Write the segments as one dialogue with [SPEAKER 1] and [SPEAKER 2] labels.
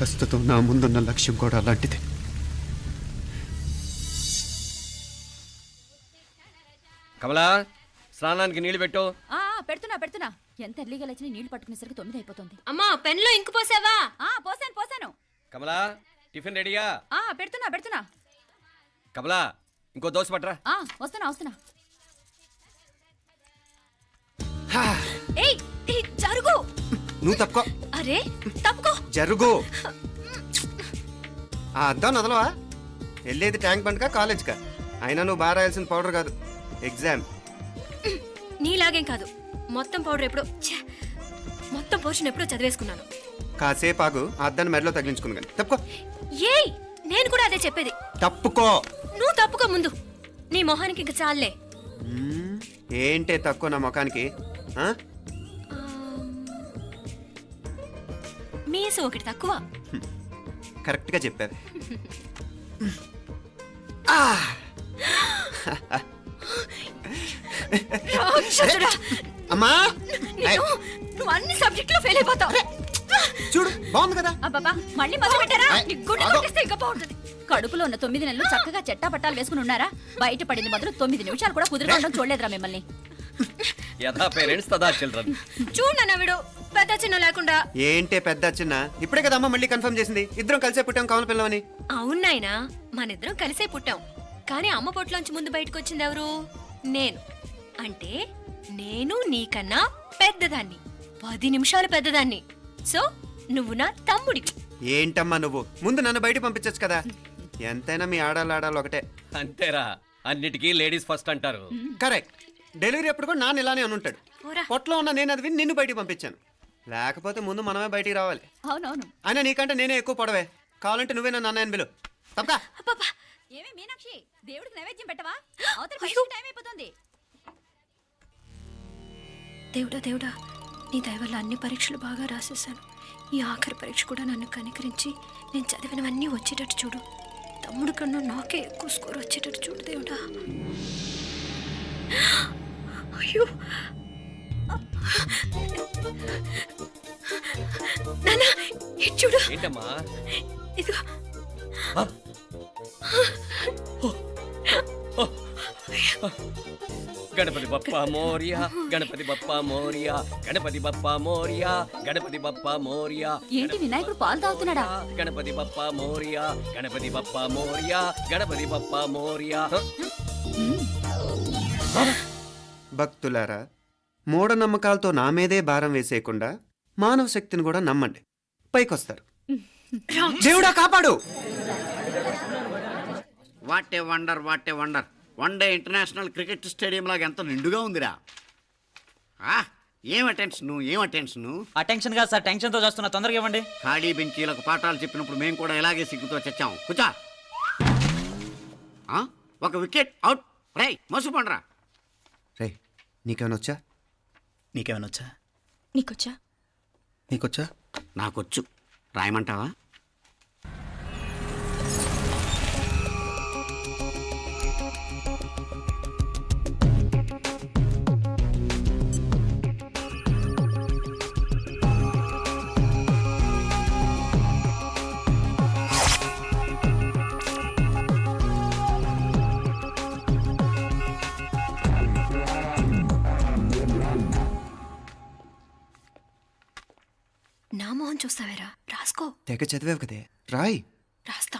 [SPEAKER 1] ప్రస్తుతం నా ముందున్న లక్ష్యం కూడా అలాంటిదే.
[SPEAKER 2] కమలా స్నానానికి నీళ్ళు పెట్టు.
[SPEAKER 3] ఆ పెడుతున్నా పెడుతున్నా. ఎంత ఎర్లీగా లేచిన నీళ్ళు పట్టుకునేసరికి తొమ్మిది అయిపోతుంది.
[SPEAKER 4] అమ్మా పెన్లో ఇంకు పోసావా?
[SPEAKER 3] ఆ పోసాను పోసాను.
[SPEAKER 2] కమలా టిఫిన్ రెడీయా?
[SPEAKER 3] ఆ పెడుతున్నా పెడుతున్నా.
[SPEAKER 2] కమలా ఇంకో దోశ పట్రా
[SPEAKER 3] ఆ వస్తున్నా వస్తున్నా. ఏయ్ ఏయ్, జరుగు.
[SPEAKER 1] నువ్వు తప్పుకో.
[SPEAKER 4] అరే తప్పుకో.
[SPEAKER 1] జరుగు. ఆ అద్దం నదలవా? వెళ్ళేది ట్యాంక్ బండ్కా కాలేజ్కా? అయినా నువ్వు బాగా రాయాల్సిన పౌడర్ కాదు. ఎగ్జామ్.
[SPEAKER 4] నీలాగేం కాదు. మొత్తం పౌడర్ ఎప్పుడో ఛే, మొత్తం పోర్షన్ ఎప్పుడో చదివేసుకున్నాను.
[SPEAKER 1] కాసేపు ఆగు. ఆ అద్దాన్ని మెడలో తగిలించుకుంది కానీ. తప్పుకో.
[SPEAKER 4] ఏయ్! నేను కూడా అదే చెప్పేది.
[SPEAKER 1] తప్పుకో.
[SPEAKER 4] నువ్వు తప్పుకో ముందు. నీ మొహానికి ఇంక చాలే
[SPEAKER 1] మ్మ్. ఏంటే తక్కువ నా ముఖానికి? ఆ?
[SPEAKER 4] మీసు ఒకటి తక్కువ.
[SPEAKER 1] కరెక్ట్గా చెప్పావు
[SPEAKER 4] రాక్షసుడా!
[SPEAKER 1] అమ్మా!
[SPEAKER 4] నిన్ను నువ్వు అన్ని సబ్జెక్టులో ఫెయిల్ అయిపోతావు.
[SPEAKER 1] చూడు బాగుంది కదా?
[SPEAKER 3] అబ్బాబా మళ్ళీ మొదలు పెట్టారా?
[SPEAKER 1] ఏయ్,
[SPEAKER 4] నీ గుండె
[SPEAKER 1] ఆగు.
[SPEAKER 4] కొట్టేస్తే ఇంకా బాగుంటుంది.
[SPEAKER 3] కడుపులో ఉన్న తొమ్మిది నెలలు చక్కగా చెట్టా పట్టాలు వేసుకుని ఉన్నారా? బయట పడింది మొదలు తొమ్మిది నిమిషాలు కూడా కుదురుకోవడం చూడలేదురా మిమ్మల్ని.
[SPEAKER 2] యథా పేరెంట్స్ తదా చిల్డ్రన్.
[SPEAKER 4] చూడు నాన్న వీడు. పెద్ద చిన్న లేకుండా.
[SPEAKER 1] ఏంటే పెద్ద చిన్న? ఇప్పుడే కదా అమ్మ మళ్ళీ కన్ఫర్మ్ చేసింది. ఇద్దరం కలిసే పుట్టాం కావాలి పిల్లవని.
[SPEAKER 4] అవునాయినా మనిద్దరం కలిసే పుట్టాం. కానీ అమ్మ పొట్లోంచి ముందు బయటకు వచ్చింది ఎవరు? నేను. అంటే నేను నీకన్నా పెద్దదాన్ని. పది నిమిషాలు పెద్దదాన్ని. సో నువ్వు నా తమ్ముడివి.
[SPEAKER 1] ఏంటమ్మా నువ్వు? ముందు నన్ను బయట పంపించచ్చు కదా. ఎంతైనా మీ ఆడాలి ఆడాలి ఒకటే.
[SPEAKER 2] అంతేరా. అన్నిటికీ లేడీస్ ఫస్ట్ అంటారు.
[SPEAKER 1] కరెక్ట్. డెలివరీ అప్పుడు కూడా నాన్న ఇలానే అని ఉంటాడు
[SPEAKER 4] పోరా.
[SPEAKER 1] పొట్టలో ఉన్న నేను అది విని నిన్ను బయటికి పంపించాను. లేకపోతే ముందు మనమే బయటికి రావాలి.
[SPEAKER 3] అవునవును.
[SPEAKER 1] అయినా నీకంటే నేనే ఎక్కువ పొడవే. కావాలంటే నువ్వే నన్ను అన్నయ్యను బిలు తప్పకా.
[SPEAKER 4] అబ్బబ్బా.
[SPEAKER 3] ఏమి మీనాక్షి? దేవుడికి నైవేద్యం పెట్టవా? అవతల. టైం అయిపోతుంది.
[SPEAKER 4] దేవుడా దేవుడా నీ దయ వల్ల అన్ని పరీక్షలు బాగా రాసేసాను ఈ ఆఖరి పరీక్ష కూడా నన్ను కనికరించి నేను చదివినవన్నీ వచ్చేటట్టు చూడు. తమ్ముడు కన్నా నాకే ఎక్కువ స్కోర్ వచ్చేటట్టు చూడు దేవుడా. అయ్యో. నాన్న ఇటు చూడు.
[SPEAKER 2] ఏంటమ్మా?
[SPEAKER 4] ఇదిగో.
[SPEAKER 2] ఆ? గణపతి బప్ప మోర్య గణపతి బప్ప మోర్య గణపతి బప్ప మోర్య గణపతి బప్ప మోర్య
[SPEAKER 3] ఏంటి వినాయకుడు పాలు తాగుతున్నాడా?
[SPEAKER 2] గణపతి బప్ప మోర్య గణపతి బప్ప మోర్య గణపతి బప్ప మోర్య.
[SPEAKER 1] భక్తులారా మూఢనమ్మకాలతో నా మీదే భారం వేసేయకుండా మానవ శక్తిని కూడా నమ్మండి. పైకొస్తారు. దేవుడా కాపాడు!
[SPEAKER 5] What a wonder what a wonder. One day international cricket stadium లాగా ఎంత నిండుగా ఉందిరా. ఆ, ఏం అటెన్షన్ ఏం అటెన్షన్?
[SPEAKER 6] ఆ టెన్షన్ కాదు సార్ టెన్షన్తో చేస్తున్నా తొందరగా ఇవ్వండి.
[SPEAKER 5] ఖాళీ బెంచీలకు పాఠాలు చెప్పినప్పుడు మేము కూడా ఇలాగే సిగ్గుతో చచ్చాం. కూర్చో. ఆ, ఒక వికెట్ అవుట్. రై మసు పండరా
[SPEAKER 1] రే నీకేమైనా వచ్చా?
[SPEAKER 6] నీకేమైనా వచ్చా?
[SPEAKER 4] నీకొచ్చా?
[SPEAKER 1] నీకొచ్చా?
[SPEAKER 5] నాకొచ్చు. రాయమంటావా?
[SPEAKER 1] తెగ చదివావు కదే. రాయ్.
[SPEAKER 4] రాస్తా.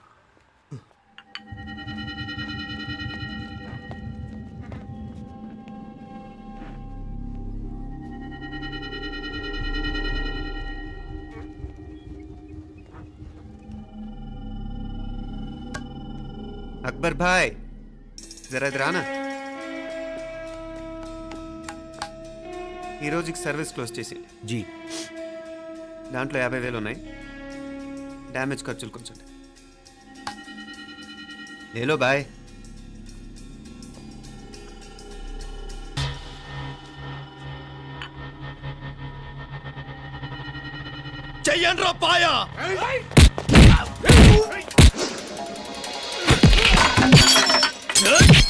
[SPEAKER 1] అక్బర్ భాయ్ జరా రానా ఈ రోజుకి సర్వీస్ క్లోజ్ చేసి
[SPEAKER 6] జీ
[SPEAKER 1] దాంట్లో యాభై వేలు ఉన్నాయి డ్యామేజ్ ఖర్చులు కొంచెం లేలో బాయ్
[SPEAKER 7] చెయ్యండి రా పాయా Good.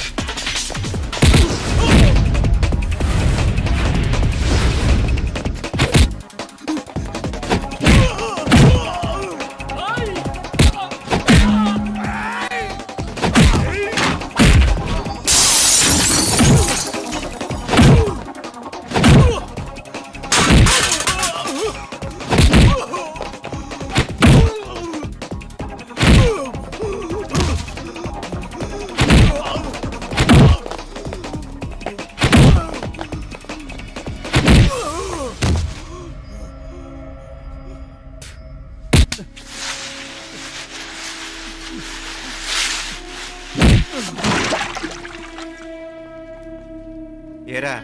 [SPEAKER 1] you ఏరా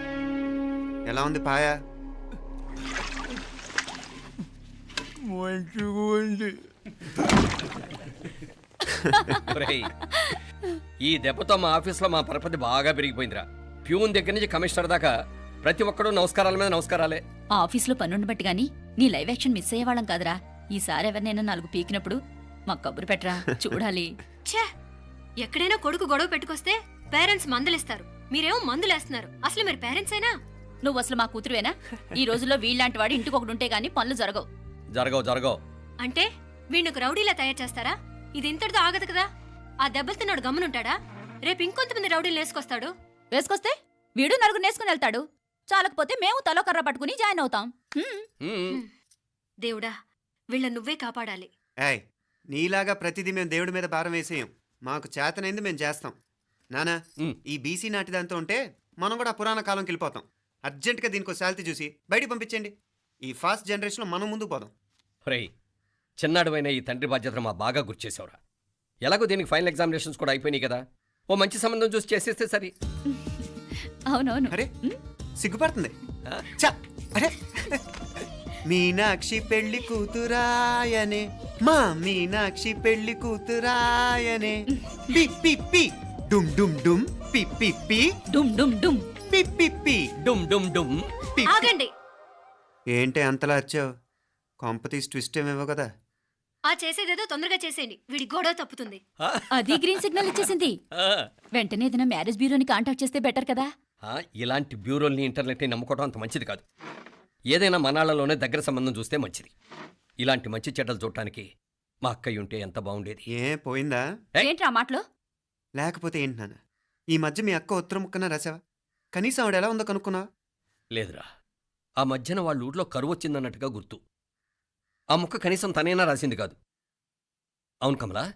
[SPEAKER 1] ఎలా ఉంది పాయా?
[SPEAKER 7] మంచిగా ఉంది.
[SPEAKER 2] ఒరేయ్, ఈ దెబ్బతో మా ఆఫీస్లో మా పరపతి బాగా పెరిగిపోయిందిరా. ప్యూన్ దగ్గర నుంచి కమిషనర్ దాకా ప్రతి ఒక్కడు నమస్కారాల మీద నమస్కారాలే.
[SPEAKER 3] ఆ ఆఫీస్లో పనుండి బట్టి గాని నీ లైవ్ యాక్షన్ మిస్ అయ్యేవాళ్ళం కాదురా. ఈసారి ఎవరినైనా నాలుగు పీకినప్పుడు మాకు కబురు పెట్టరా చూడాలి.
[SPEAKER 4] ఛే ఎక్కడైనా కొడుకు గొడవ పెట్టుకొస్తే పేరెంట్స్ మందులిస్తారు. మీరేమో మందులేస్తున్నారు అసలు మీరు పేరెంట్స్ అయినా
[SPEAKER 3] నువ్వు అసలు మా కూతురువేనా? ఈ రోజుల్లో వీళ్ళలాంటి వాడు ఇంటికి ఒకటి ఉంటే గానీ పనులు జరగవు.
[SPEAKER 2] జరగవు జరగవు.
[SPEAKER 4] అంటే వీణ్ణకు రౌడీలా తయారు చేస్తారా? ఇది ఇంతటితో ఆగదు కదా? ఆ దెబ్బలు తిన్నాడు గమ్మునుంటాడా? రేపు ఇంకొంతమంది రౌడీలు వేసుకొస్తాడు.
[SPEAKER 3] వేసుకొస్తే? వీడు నలుగురు నేసుకుని వెళ్తాడు. చాలకపోతే మేము తలో కర్ర పట్టుకుని జాయిన్ అవుతాం. హ్మ్.
[SPEAKER 4] దేవుడా వీళ్ళ నువ్వే కాపాడాలి.
[SPEAKER 1] ఏయ్ నీలాగా ప్రతిదీ మేము దేవుడి మీద భారం వేసేయం. మాకు చేతనైంది మేము చేస్తాం. నానా. ఈ బీసీ నాటి దాంతో ఉంటే మనం కూడా పురాణ కాలంకి వెళ్ళిపోతాం. అర్జెంటుగా దీనికి శాలిటీ చూసి బయటికి పంపించండి. ఈ ఫాస్ట్ జనరేషన్లో మనం ముందుకు పోదాం.
[SPEAKER 2] ఒరేయ్ చిన్నాడువైన ఈ తండ్రి బాధ్యతను మా బాగా గుర్చేసావురా ఎలాగో దీనికి ఫైనల్ ఎగ్జామినేషన్స్ కూడా అయిపోయినాయి కదా. ఓ మంచి సంబంధం చూసి చేసేస్తే సరి.
[SPEAKER 3] అవునవును.
[SPEAKER 1] అరే సిగ్గుపడుతుంది. చ అరే. మీనాక్షి పెళ్ళి కూతురాయనే మా మీనాక్షి పెళ్ళి కూతురాయనే. పి పి పి. డుమ్ డుమ్ డుమ్ పి పి పి.
[SPEAKER 3] డుమ్ డుమ్ డుమ్.
[SPEAKER 1] పి పి పి.
[SPEAKER 2] డుమ్ డుమ్ డుమ్
[SPEAKER 1] పి పి.
[SPEAKER 4] ఆగండి.
[SPEAKER 1] ఏంటి అంతలా వచ్చావు కాంపతీస్ ట్విస్ట్ ఏమేవో కదా.
[SPEAKER 4] ఆ చేసేదేదో తొందరగా చేసేయండి. వీడి గొడవ తప్పుతుంది.
[SPEAKER 2] ఆ,
[SPEAKER 3] అది గ్రీన్ సిగ్నల్ ఇచ్చేసింది.
[SPEAKER 2] ఆ,
[SPEAKER 3] వెంటనే ఏదైనా మ్యారేజ్ బ్యూరోని కాంటాక్ట్ చేస్తే బెటర్ కదా.
[SPEAKER 2] ఆ, ఇలాంటి బ్యూరోల్ని ఇంటర్నెట్ని నమ్ముకోవడం అంత మంచిది కాదు. ఏదైనా మనాళ్ళలోనే దగ్గర సంబంధం చూస్తే మంచిది. ఇలాంటి మంచి చెడ్డలు చూడటానికి మా అక్కయ్య ఉంటే ఎంత బాగుండేది.
[SPEAKER 1] ఏ పోయిందా.
[SPEAKER 3] ఏంట్రా ఆ మాటలు?
[SPEAKER 1] లేకపోతే ఏంటి నాన్న? ఈ మధ్య మీ అక్క ఉత్తరం ముక్కన రాసావా? కనీసం ఆవిడ ఎలా ఉందో కనుక్కున్నావా?
[SPEAKER 2] లేదురా. ఆ మధ్యన వాళ్ళ ఊర్లో కరువు వచ్చిందన్నట్టుగా గుర్తు. ఆ ముక్క కనీసం తనైనా రాసింది కాదు. అవును కమలా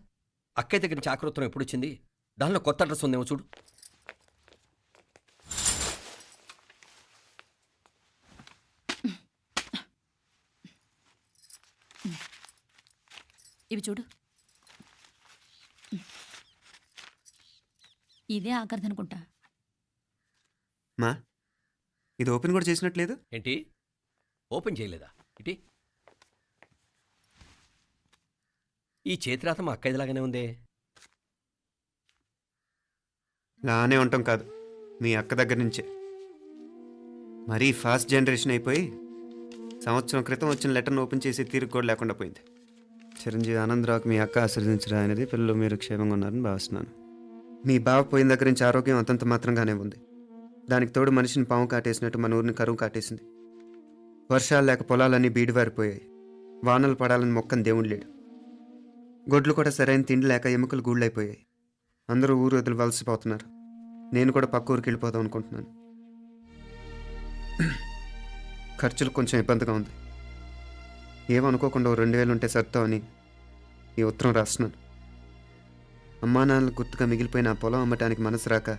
[SPEAKER 2] అక్కయ్య దగ్గర నుంచి ఆకృతం ఎప్పుడు వచ్చింది? దానిలో కొత్త అడ్రస్ ఉందేమో చూడు.
[SPEAKER 3] ఇవి చూడు. ఇదే ఆఖరిదనుకుంటా
[SPEAKER 1] మా? ఇది ఓపెన్ కూడా చేసినట్లేదు?
[SPEAKER 2] ఏంటి? ఓపెన్ చేయలేదా? ఇటీ. ఈ చేతిరాత మా అక్కయ్యలాగానే ఉందే.
[SPEAKER 1] లానే ఉంటాం కాదు మీ అక్క దగ్గర నుంచే. మరీ ఫాస్ట్ జనరేషన్ అయిపోయి సంవత్సరం క్రితం వచ్చిన లెటర్ను ఓపెన్ చేసి తీరుకు కూడా లేకుండా పోయింది. చిరంజీవి ఆనందరావుకి మీ అక్క ఆశీర్వదించరా అనేది పిల్లలు మీరు క్షేమంగా ఉన్నారని భావిస్తున్నాను. మీ బావ పోయిన దగ్గర నుంచి ఆరోగ్యం అంతంత మాత్రంగానే ఉంది. దానికి తోడు మనిషిని పాము కాటేసినట్టు మన ఊరిని కరువు కాటేసింది. వర్షాలు లేక పొలాలన్నీ బీడివారిపోయాయి. వానలు పడాలని మొక్కని దేవుడు లేడు. గొడ్లు కూడా సరైన తిండి లేక ఎముకలు గూళ్ళైపోయాయి. అందరూ ఊరు వదిలి వలసిపోతున్నారు. నేను కూడా పక్క ఊరికి వెళ్ళిపోదాం అనుకుంటున్నాను. ఖర్చులు కొంచెం ఇబ్బందిగా ఉంది. ఏమనుకోకుండా ఓ రెండు వేలు ఉంటే సర్దామని ఈ ఉత్తరం రాస్తున్నాను. అమ్మా నాన్నలకు గుర్తుగా మిగిలిపోయిన ఆ పొలం అమ్మటానికి మనసు రాక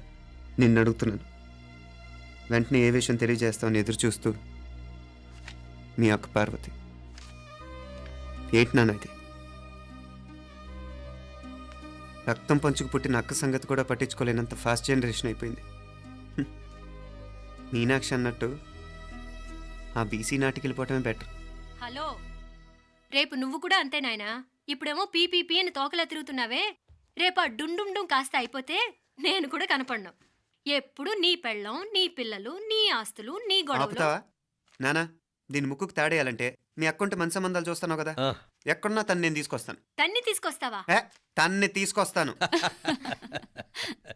[SPEAKER 1] నిన్ను అడుగుతున్నాను. వెంటనే ఏ విషయం తెలియజేస్తామని ఎదురు చూస్తూ మీ అక్క పార్వతి. ఏంటి నాన్న ఇది? రక్తం పంచుకు పుట్టిన అక్క సంగతి కూడా పట్టించుకోలేనంత ఫాస్ట్ జనరేషన్ అయిపోయింది. మీనాక్షి అన్నట్టు ఆ బీసీ నాటికి వెళ్ళిపోవటమే బెటర్
[SPEAKER 4] హలో. రేపు నువ్వు కూడా అంతే నాయనా. ఇప్పుడేమో పీపీపీ అని తోకలా తిరుగుతున్నావే. రేపు ఆ డుండుండుం కాస్త అయిపోతే నేను కూడా కనపడను. ఎప్పుడు నీ పెళ్ళం నీ పిల్లలు నీ ఆస్తులు నీ గొడవలు.
[SPEAKER 1] ఆపుతావా? నానా దీని ముక్కుకు తాడేయాలంటే మీ అక్కంటే మంచి సంబంధాలు చూస్తాను కదా?
[SPEAKER 2] ఆ,
[SPEAKER 1] ఎక్కడున్నా తను నేను తీసుకొస్తాను.
[SPEAKER 4] తన్ని తీసుకొస్తావా?
[SPEAKER 1] ఏ తన్ని తీసుకొస్తాను.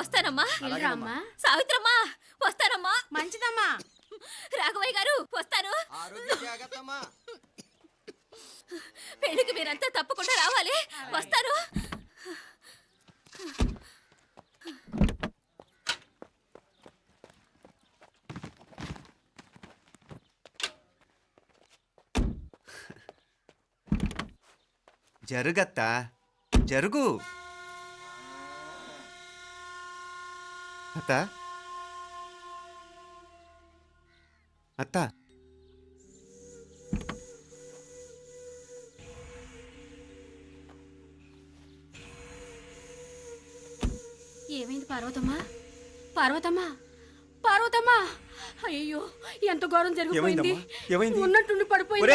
[SPEAKER 8] వస్తానమ్మా. సావిత్రమ్మా వస్తానమ్మా.
[SPEAKER 9] మంచిదమ్మా.
[SPEAKER 8] రాఘవయ్య గారు వస్తాను. పెళ్ళికి మీరంతా తప్పకుండా రావాలి. వస్తాను.
[SPEAKER 1] జరుగత్తా? జరుగు. అత్త? అత్త?
[SPEAKER 9] ఏమైంది పార్వతమ్మా? పార్వతమ్మా? పార్వతమ్మా! అయ్యో ఎంత ఘోరం జరిగిపోయింది?
[SPEAKER 10] ఏమైంది?
[SPEAKER 9] ఉన్నట్టుండి పడిపోయింది